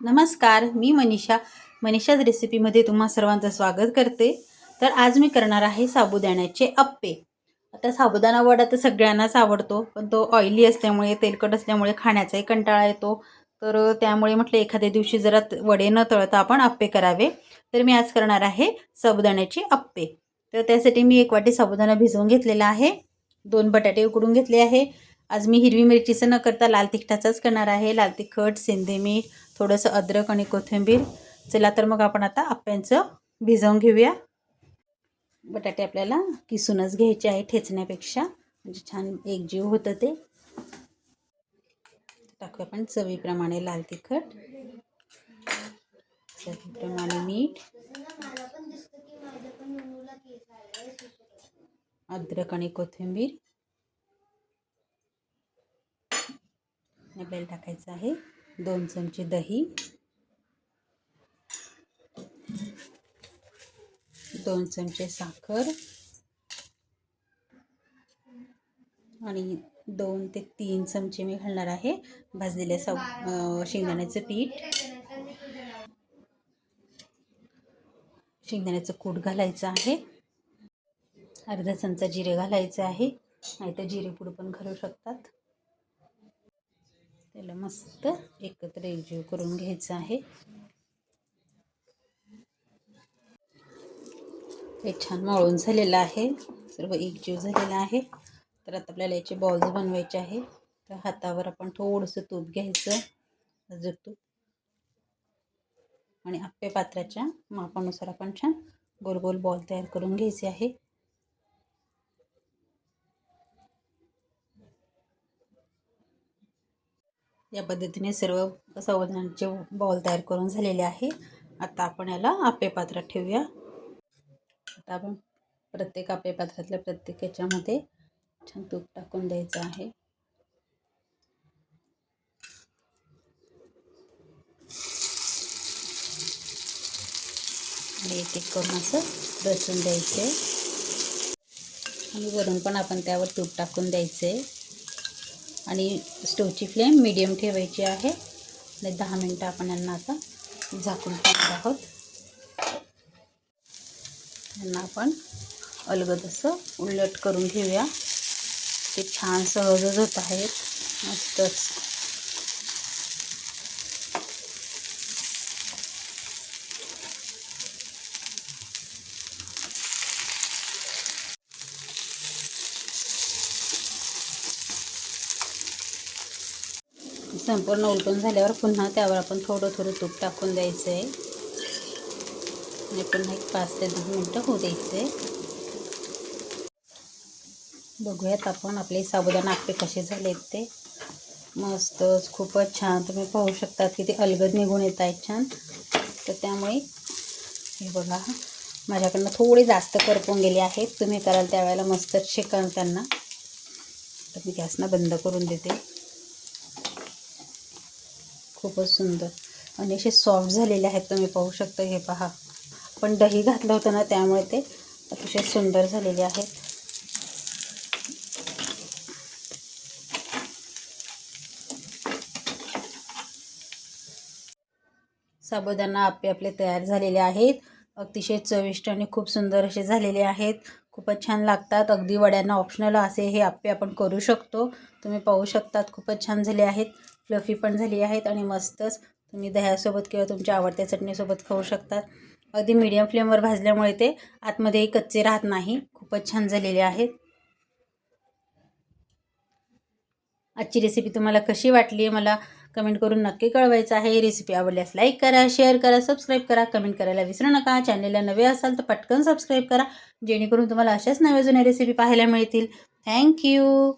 नमस्कार मी मनीषा. मनीषाज रेसिपीमध्ये तुम्हा सर्वांचं स्वागत करते. तर आज मी करणार आहे साबुदाण्याचे अप्पे. आता साबुदाणा वडा तर सगळ्यांनाच आवडतो पण तो ऑइली असल्यामुळे तेलकट असल्यामुळे खाण्याचाही कंटाळा येतो. तर त्यामुळे म्हटलं एखाद्या दिवशी जरा वडे न तळता आपण अप्पे करावे. तर मी आज करणार आहे साबुदाण्याचे अप्पे. तर त्यासाठी मी एक वाटी साबुदाणा भिजवून घेतलेला आहे. दोन बटाटे उकडून घेतले आहे. आज मी हिरवी मिरचीचं न करता लाल तिखटाचाच करणार आहे. लाल तिखट सेंदे मीठ थोडंसं अद्रक आणि कोथिंबीर. चला तर मग आपण आता आप्यांचं भिजवून घेऊया. बटाटे आपल्याला किसूनच घ्यायचे आहे ठेचण्यापेक्षा. म्हणजे छान एकजीव होतं ते. टाकूया आपण चवीप्रमाणे लाल तिखट. चवीप्रमाणे मीठ. अद्रक आणि कोथिंबीर. आपल्याला टाकायचं आहे दोन चमचे दही दोन चमचे साखर आणि दोन ते तीन चमचे मी घालणार आहे भाजलेल्या सा शेंगदाण्याचं पीठ. शेंगदाण्याचं कूट घालायचं आहे. अर्धा चमचा जिरे घालायचं आहे. नाही तर जिरे पण घालू शकतात. त्याला मस्त एकत्र एकजीव करून घ्यायचं आहे. हे छान मळून झालेलं आहे. सर्व एकजीव झालेला आहे. तर आता आपल्याला याचे बॉल्स बनवायचे आहे. तर हातावर आपण थोडंसं तूप घ्यायचं अजून तूप. आणि आप्पे पात्राच्या मापानुसार आपण छान गोल गोल बॉल तयार करून घ्यायचे आहे. या पद्धतीने सर्व संवर्धनाचे बॉल तयार करून झालेले आहे. आता आपण याला आपेपात्रात ठेवूया. आता आपण प्रत्येक आपेपात्रातल्या प्रत्येक याच्यामध्ये छान तूप टाकून द्यायचं आहे. आणि एक एक करून असं रचून द्यायचे आणि वरून पण आपण त्यावर तूप टाकून द्यायचे आणि स्टोवची फ्लेम मिडियम ठेवायची आहे. आणि दहा मिनटं आपण यांना आता झाकून टाकत आहोत. यांना आपण अलगद असं उलट करून घेऊया. ते छान सहजच होत आहेत. मस्तच. संपूर्ण उलटून झाल्यावर पुन्हा त्यावर आपण थोडं थोडं तूप टाकून द्यायचं आहे आणि पुन्हा एक पाच ते दहा मिनटं होऊ द्यायचं आहे बघूयात आपण आपले साबुदाणा आपले कसे झालेत ते. मस्तच खूपच छान. तुम्ही पाहू शकतात की ते अलगद निघून येत आहेत छान. तर त्यामुळे हे बघा माझ्याकडनं थोडे जास्त करपून गेले आहेत तुम्ही कराल त्यावेळेला मस्तच शिकाल त्यांना. तर मी गॅसना बंद करून देते. खूपच सुंदर. आणि असे सॉफ्ट झालेले आहेत तुम्ही पाहू शकता हे पहा. पण दही घातलं होतं ना त्यामुळे ते अतिशय सुंदर झालेले आहेत. साबुदाणा आपले आपले तयार झालेले आहेत. अतिशय चविष्ट आणि खूप सुंदर असे झालेले आहेत. खूपच छान लागतात. अगदी वड्यांना ऑप्शनल असे हे आप्पे आपण करू शकतो. तुम्ही पाहू शकतात खूपच छान झाले आहेत. फ्लफी पण झाली आहेत आणि मस्तच तुम्ही दह्यासोबत किंवा तुमच्या आवडत्या चटणीसोबत खाऊ शकतात. अगदी मीडियम फ्लेमवर भाजल्यामुळे ते आतमध्येही कच्चे राहत नाही. खूपच छान झालेले आहेत. आजची रेसिपी तुम्हाला कशी वाटली मला कमेंट करून नक्की कळवायचं आहे. रेसिपी आवडल्यास लाईक करा शेअर करा सबस्क्राईब करा. कमेंट करायला विसरू नका. चॅनलला नवे असाल तर पटकन सबस्क्राईब करा. जेणेकरून तुम्हाला अशाच नव्या जुन्या रेसिपी पाहायला मिळतील. थँक्यू